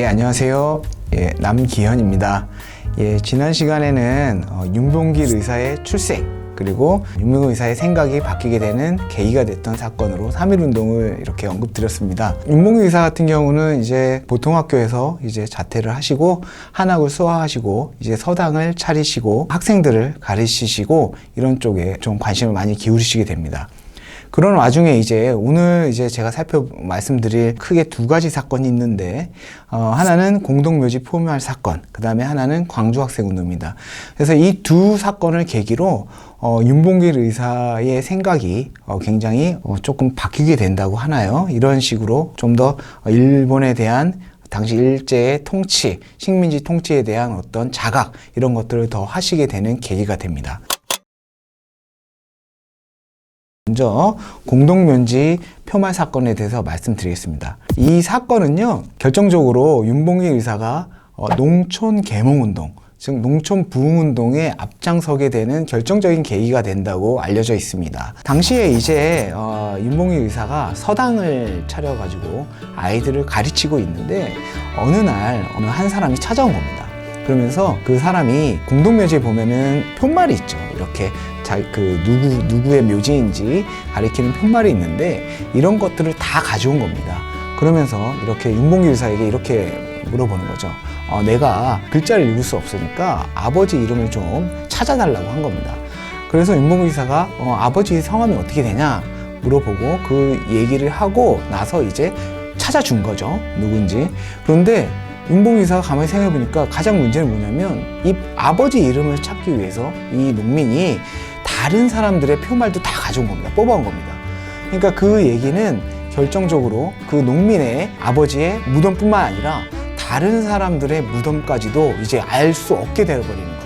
안녕하세요. 예, 남기현입니다. 예, 지난 시간에는 어, 윤봉길 의사의 출생 그리고 윤봉길 의사의 생각이 바뀌게 되는 계기가 됐던 사건으로 3.1 운동을 이렇게 언급드렸습니다. 윤봉길 의사 같은 경우는 이제 보통 학교에서 이제 자퇴를 하시고 한학을 수화하시고 이제 서당을 차리시고 학생들을 가르치시고 이런 쪽에 좀 관심을 많이 기울이시게 됩니다. 그런 와중에 이제 오늘 이제 제가 살펴 말씀드릴 크게 두 가지 사건이 있는데 어, 하나는 공동묘지 포멸 사건, 그 다음에 하나는 광주 학생 운동입니다. 그래서 이 두 사건을 계기로 어, 윤봉길 의사의 생각이 어, 굉장히 어, 조금 바뀌게 된다고 하나요? 이런 식으로 좀 더 일본에 대한 당시 일제의 통치, 식민지 통치에 대한 어떤 자각 이런 것들을 더 하시게 되는 계기가 됩니다. 먼저 공동면지 표말 사건에 대해서 말씀드리겠습니다. 이 사건은요 결정적으로 윤봉길 의사가 어, 농촌 계몽운동 즉 농촌 부흥운동에 앞장서게 되는 결정적인 계기가 된다고 알려져 있습니다. 당시에 이제 어, 윤봉길 의사가 서당을 차려가지고 아이들을 가르치고 있는데 어느 날 어느 한 사람이 찾아온 겁니다. 그러면서 그 사람이 공동묘지에 보면은 편말이 있죠. 이렇게 자, 그 누구 누구의 묘지인지 가리키는 편말이 있는데 이런 것들을 다 가져온 겁니다. 그러면서 이렇게 윤봉길 의사에게 이렇게 물어보는 거죠. 어, 내가 글자를 읽을 수 없으니까 아버지 이름을 좀 찾아달라고 한 겁니다. 그래서 윤봉길 의사가 어, 아버지 성함이 어떻게 되냐 물어보고 그 얘기를 하고 나서 이제 찾아준 거죠. 누군지. 그런데 윤봉 의사가 가만히 생각해 보니까 가장 문제는 뭐냐면 이 아버지 이름을 찾기 위해서 이 농민이 다른 사람들의 표말도 다 가져온 겁니다. 뽑아온 겁니다. 그러니까 그 얘기는 결정적으로 그 농민의 아버지의 무덤뿐만 아니라 다른 사람들의 무덤까지도 이제 알 수 없게 되어버리는 거죠.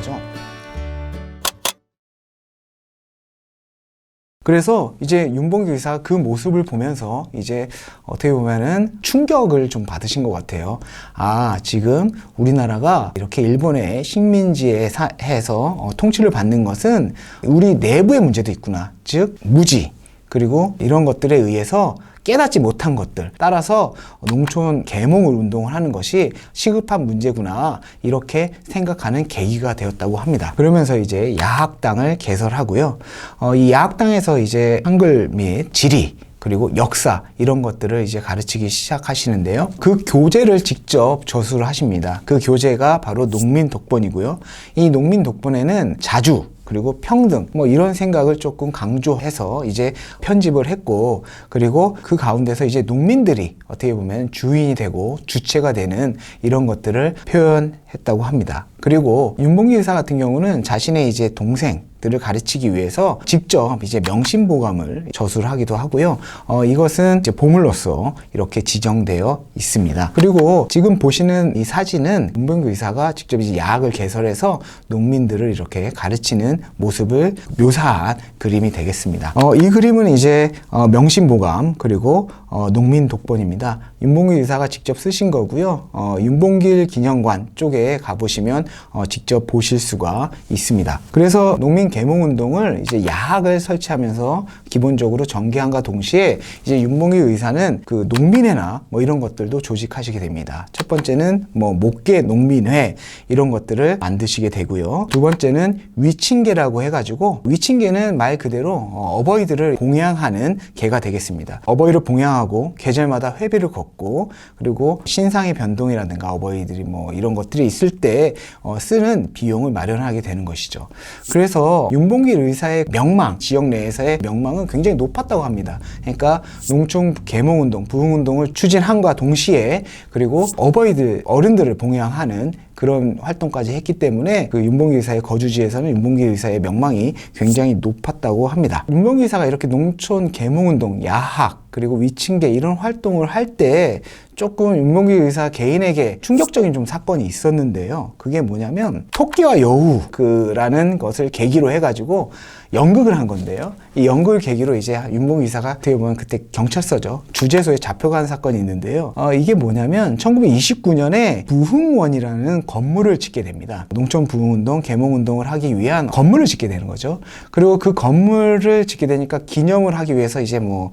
그래서 이제 윤봉길 의사가 그 모습을 보면서 이제 어떻게 보면은 충격을 좀 받으신 것 같아요. 아, 지금 우리나라가 이렇게 일본의 식민지에 사, 해서 어, 통치를 받는 것은 우리 내부의 문제도 있구나. 즉, 무지. 그리고 이런 것들에 의해서 깨닫지 못한 것들 따라서 농촌 계몽을 운동을 하는 것이 시급한 문제구나 이렇게 생각하는 계기가 되었다고 합니다. 그러면서 이제 야학당을 개설하고요. 어, 이 야학당에서 이제 한글 및 지리 그리고 역사 이런 것들을 이제 가르치기 시작하시는데요. 그 교재를 직접 저수를 하십니다. 그 교재가 바로 농민 독본이고요. 이 농민 독본에는 자주 그리고 평등 뭐 이런 생각을 조금 강조해서 이제 편집을 했고 그리고 그 가운데서 이제 농민들이 어떻게 보면 주인이 되고 주체가 되는 이런 것들을 표현했다고 합니다. 그리고 윤봉길 의사 같은 경우는 자신의 이제 동생 들을 가르치기 위해서 직접 이제 명심보감을 저수를 하기도 하고요. 어, 이것은 이제 보물로서 이렇게 지정되어 있습니다. 그리고 지금 보시는 이 사진은 문병규 의사가 직접 이제 야학을 개설해서 농민들을 이렇게 가르치는 모습을 묘사한 그림이 되겠습니다. 어, 이 그림은 이제 어, 명심보감 그리고 어, 농민 독본입니다. 윤봉길 의사가 직접 쓰신 거고요. 어, 윤봉길 기념관 쪽에 가보시면 어, 직접 보실 수가 있습니다. 그래서 농민 계몽 운동을 이제 야학을 설치하면서 기본적으로 전개함과 동시에 이제 윤봉길 의사는 그 농민회나 뭐 이런 것들도 조직하시게 됩니다. 첫 번째는 뭐 목계 농민회 이런 것들을 만드시게 되고요. 두 번째는 위친계라고 해가지고 위친계는 말 그대로 어, 어버이들을 봉양하는 계가 되겠습니다. 어버이를 봉양하고 계절마다 회비를 걷고 그리고 신상의 변동이라든가 어버이들이 뭐 이런 것들이 있을 때 어, 쓰는 비용을 마련하게 되는 것이죠. 그래서 윤봉길 의사의 명망, 지역 내에서의 명망은 굉장히 높았다고 합니다. 그러니까 농촌 계몽 운동, 부흥 운동을 추진함과 동시에 그리고 어버이들, 어른들을 봉양하는 그런 활동까지 했기 때문에 그 윤봉길 의사의 거주지에서는 윤봉길 의사의 명망이 굉장히 높았다고 합니다. 윤봉길 의사가 이렇게 농촌 계몽 운동, 야학, 그리고 위층계 이런 활동을 할 때 조금 윤봉길 의사 개인에게 충격적인 좀 사건이 있었는데요. 그게 뭐냐면 토끼와 여우라는 것을 계기로 해가지고 연극을 한 건데요. 이 연극을 계기로 이제 윤봉길 의사가 어떻게 보면 그때 경찰서죠. 주재소에 잡혀간 사건이 있는데요. 어, 이게 뭐냐면 1929년에 부흥원이라는 건물을 짓게 됩니다. 농촌 부흥운동, 계몽운동을 하기 위한 건물을 짓게 되는 거죠. 그리고 그 건물을 짓게 되니까 기념을 하기 위해서 이제 뭐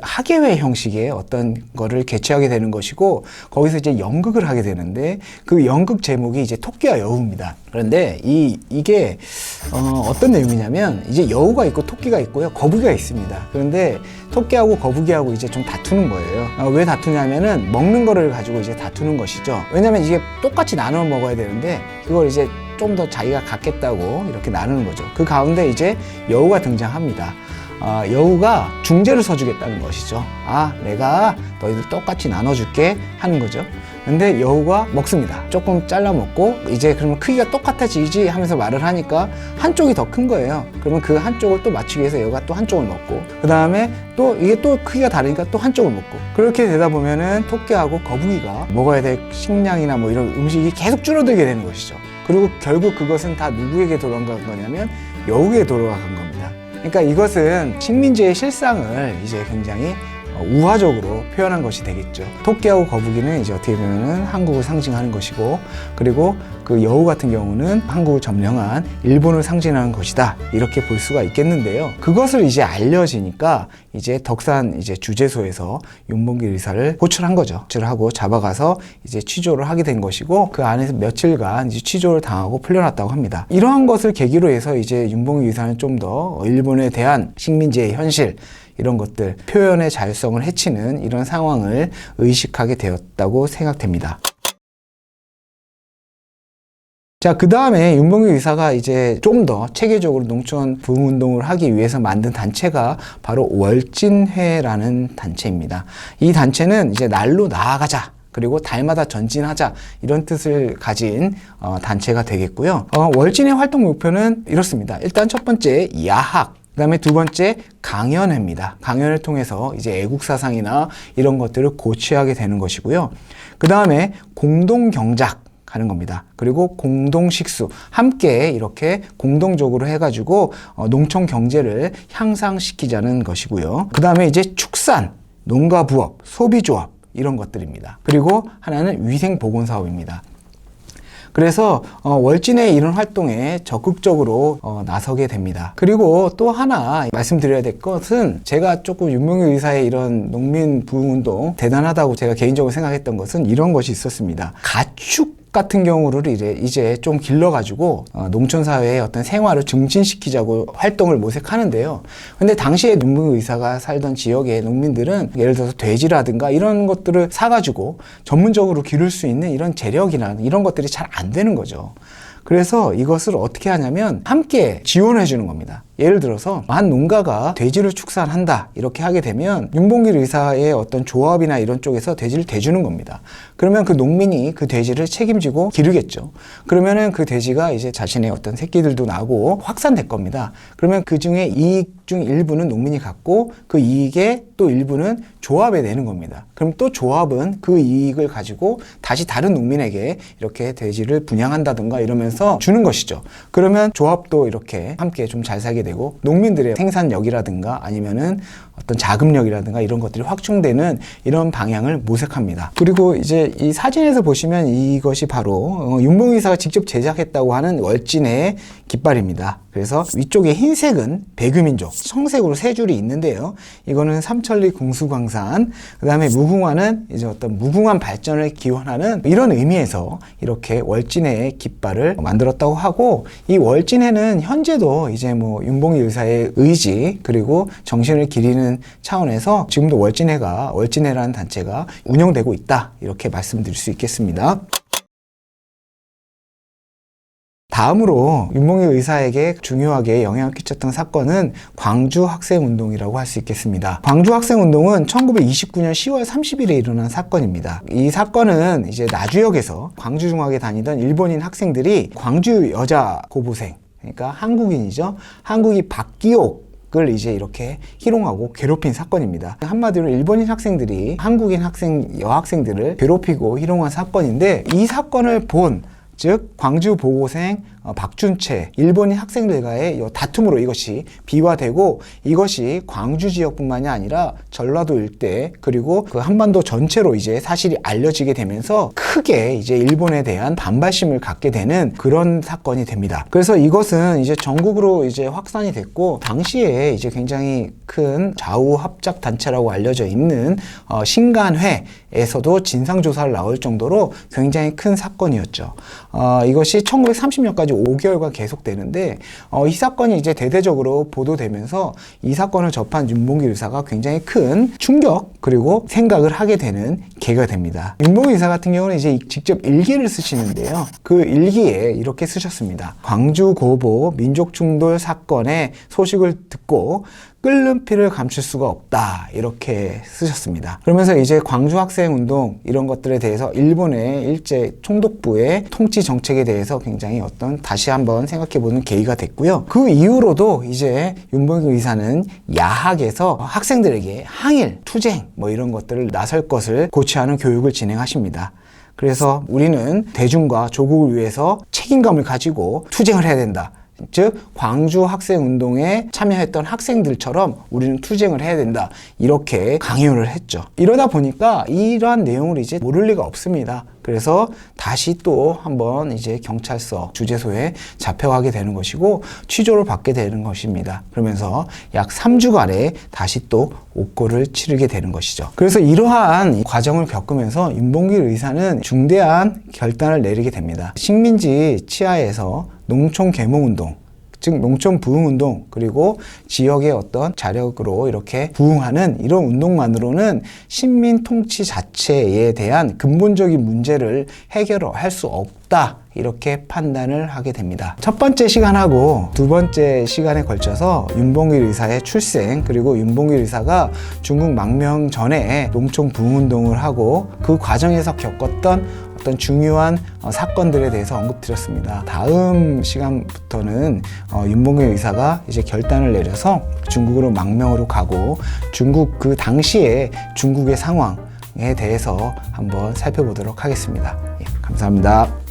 학예회 형식의 어떤 거를 개최하게 되는 것이고 거기서 이제 연극을 하게 되는데 그 연극 제목이 이제 토끼와 여우입니다. 그런데 이 이게 어, 어떤 내용이냐면 이제 여우가 있고 토끼가 있고요, 거북이가 있습니다. 그런데 토끼하고 거북이하고 이제 좀 다투는 거예요. 어, 왜 다투냐면은 먹는 거를 가지고 이제 다투는 것이죠. 왜냐면 이게 똑같이 나눠 먹어야 되는데 그걸 이제 좀 더 자기가 갖겠다고 이렇게 나누는 거죠. 그 가운데 이제 여우가 등장합니다. 아, 여우가 중재를 서주겠다는 것이죠. 아, 내가 너희들 똑같이 나눠줄게 하는 거죠. 근데 여우가 먹습니다. 조금 잘라 먹고 이제 그러면 크기가 똑같아지지 하면서 말을 하니까 한쪽이 더 큰 거예요. 그러면 그 한쪽을 또 맞추기 위해서 여우가 또 한쪽을 먹고 그 다음에 또 이게 또 크기가 다르니까 또 한쪽을 먹고 그렇게 되다 보면은 토끼하고 거북이가 먹어야 될 식량이나 뭐 이런 음식이 계속 줄어들게 되는 것이죠. 그리고 결국 그것은 다 누구에게 돌아간 거냐면 여우에게 돌아간 겁니다. 그러니까 이것은 식민지의 실상을 이제 굉장히 어, 우화적으로 표현한 것이 되겠죠. 토끼하고 거북이는 이제 어떻게 보면은 한국을 상징하는 것이고, 그리고 그 여우 같은 경우는 한국을 점령한 일본을 상징하는 것이다. 이렇게 볼 수가 있겠는데요. 그것을 이제 알려지니까 이제 덕산 이제 주재소에서 윤봉길 의사를 호출한 거죠. 호출을 하고 잡아가서 이제 취조를 하게 된 것이고, 그 안에서 며칠간 이제 취조를 당하고 풀려났다고 합니다. 이러한 것을 계기로 해서 이제 윤봉길 의사는 좀 더 일본에 대한 식민지의 현실, 이런 것들 표현의 자율성을 해치는 이런 상황을 의식하게 되었다고 생각됩니다. 자, 그 다음에 윤봉길 의사가 이제 좀 더 체계적으로 농촌 부흥 운동을 하기 위해서 만든 단체가 바로 월진회라는 단체입니다. 이 단체는 이제 날로 나아가자. 그리고 달마다 전진하자 이런 뜻을 가진 어, 단체가 되겠고요. 어, 월진의 활동 목표는 이렇습니다. 일단 첫 번째 야학, 그 다음에 두 번째 강연회입니다. 강연을 통해서 이제 애국사상이나 이런 것들을 고취하게 되는 것이고요. 그 다음에 공동경작 하는 겁니다. 그리고 공동식수 함께 이렇게 공동적으로 해가지고 어, 농촌 경제를 향상시키자는 것이고요. 그 다음에 이제 축산, 농가부업, 소비조합 이런 것들입니다. 그리고 하나는 위생보건사업입니다. 그래서 어, 월진의 이런 활동에 적극적으로 어, 나서게 됩니다. 그리고 또 하나 말씀드려야 될 것은 제가 조금 윤명희 의사의 이런 농민 부흥운동 대단하다고 제가 개인적으로 생각했던 것은 이런 것이 있었습니다. 가축 같은 경우를 이제 이제 좀 길러가지고 어, 농촌 사회의 어떤 생활을 증진시키자고 활동을 모색하는데요. 근데 당시에 농민 의사가 살던 지역의 농민들은 예를 들어서 돼지라든가 이런 것들을 사가지고 전문적으로 기를 수 있는 이런 재력이나 이런 것들이 잘 안 되는 거죠. 그래서 이것을 어떻게 하냐면 함께 지원해 주는 겁니다. 예를 들어서 한 농가가 돼지를 축산한다 이렇게 하게 되면 윤봉길 의사의 어떤 조합이나 이런 쪽에서 돼지를 대주는 겁니다. 그러면 그 농민이 그 돼지를 책임지고 기르겠죠. 그러면은 그 돼지가 이제 자신의 어떤 새끼들도 나고 확산될 겁니다. 그러면 그 중에 이익 중 일부는 농민이 갖고 그 이익의 또 일부는 조합에 내는 겁니다. 그럼 또 조합은 그 이익을 가지고 다시 다른 농민에게 이렇게 돼지를 분양한다든가 이러면서 주는 것이죠. 그러면 조합도 이렇게 함께 좀 잘 살게 되고 농민들의 생산력이라든가 아니면은 어떤 자금력이라든가 이런 것들이 확충되는 이런 방향을 모색합니다. 그리고 이제 이 사진에서 보시면 이것이 바로 어, 윤봉의사가 직접 제작했다고 하는 월진의 깃발입니다. 그래서 위쪽에 흰색은 백유민족, 청색으로 세 줄이 있는데요. 이거는 삼천리 공수광산, 그 다음에 무궁화는 이제 어떤 무궁한 발전을 기원하는 이런 의미에서 이렇게 월진의 깃발을 만들었다고 하고 이 월진회는 현재도 이제 뭐 윤봉희 의사의 의지 그리고 정신을 기리는 차원에서 지금도 월진회가 월진회라는 단체가 운영되고 있다 이렇게 말씀드릴 수 있겠습니다. 다음으로 윤봉희 의사에게 중요하게 영향을 끼쳤던 사건은 광주 학생운동이라고 할 수 있겠습니다. 광주 학생운동은 1929년 10월 30일에 일어난 사건입니다. 이 사건은 이제 나주역에서 광주중학에 다니던 일본인 학생들이 광주 여자 고보생, 그러니까 한국인이죠. 한국이 박기옥 을 이제 이렇게 희롱하고 괴롭힌 사건입니다. 한마디로 일본인 학생들이 한국인 학생 여학생들을 괴롭히고 희롱한 사건인데 이 사건을 본 즉 광주 보고생 어, 박준채 일본인 학생들과의 이 다툼으로 이것이 비화되고 이것이 광주 지역뿐만이 아니라 전라도 일대 그리고 그 한반도 전체로 이제 사실이 알려지게 되면서 크게 이제 일본에 대한 반발심을 갖게 되는 그런 사건이 됩니다. 그래서 이것은 이제 전국으로 이제 확산이 됐고 당시에 이제 굉장히 큰 좌우 합작 단체라고 알려져 있는 어, 신간회에서도 진상 조사를 나올 정도로 굉장히 큰 사건이었죠. 어, 이것이 1930년까지 5개월간 계속되는데 어, 이 사건이 이제 대대적으로 보도되면서 이 사건을 접한 윤봉길 의사가 굉장히 큰 충격 그리고 생각을 하게 되는 계기가 됩니다. 윤봉길 의사 같은 경우는 이제 직접 일기를 쓰시는데요. 그 일기에 이렇게 쓰셨습니다. 광주 고보 민족 충돌 사건의 소식을 듣고 끓는 피를 감출 수가 없다 이렇게 쓰셨습니다. 그러면서 이제 광주 학생 운동 이런 것들에 대해서 일본의 일제 총독부의 통치 정책에 대해서 굉장히 어떤 다시 한번 생각해보는 계기가 됐고요. 그 이후로도 이제 윤봉길 의사는 야학에서 학생들에게 항일, 투쟁 뭐 이런 것들을 나설 것을 고취하는 교육을 진행하십니다. 그래서 우리는 대중과 조국을 위해서 책임감을 가지고 투쟁을 해야 된다. 즉 광주 학생 운동에 참여했던 학생들처럼 우리는 투쟁을 해야 된다. 이렇게 강요를 했죠. 이러다 보니까 이러한 내용을 이제 모를 리가 없습니다 그래서 다시 또 한번 이제 경찰서 주재소에 잡혀가게 되는 것이고 취조를 받게 되는 것입니다. 그러면서 약 3주간에 다시 또 옥고를 치르게 되는 것이죠. 그래서 이러한 과정을 겪으면서 윤봉길 의사는 중대한 결단을 내리게 됩니다. 식민지 치하에서 농촌 계몽운동, 즉 농촌 부흥 운동 그리고 지역의 어떤 자력으로 이렇게 부흥하는 이런 운동만으로는 식민 통치 자체에 대한 근본적인 문제를 해결할 수 없다. 이렇게 판단을 하게 됩니다. 첫 번째 시간하고 두 번째 시간에 걸쳐서 윤봉길 의사의 출생 그리고 윤봉길 의사가 중국 망명 전에 농촌 부흥운동을 하고 그 과정에서 겪었던 어떤 중요한 어, 사건들에 대해서 언급드렸습니다. 다음 시간부터는 어, 윤봉길 의사가 이제 결단을 내려서 중국으로 망명으로 가고 중국 그 당시에 중국의 상황에 대해서 한번 살펴보도록 하겠습니다. 예, 감사합니다.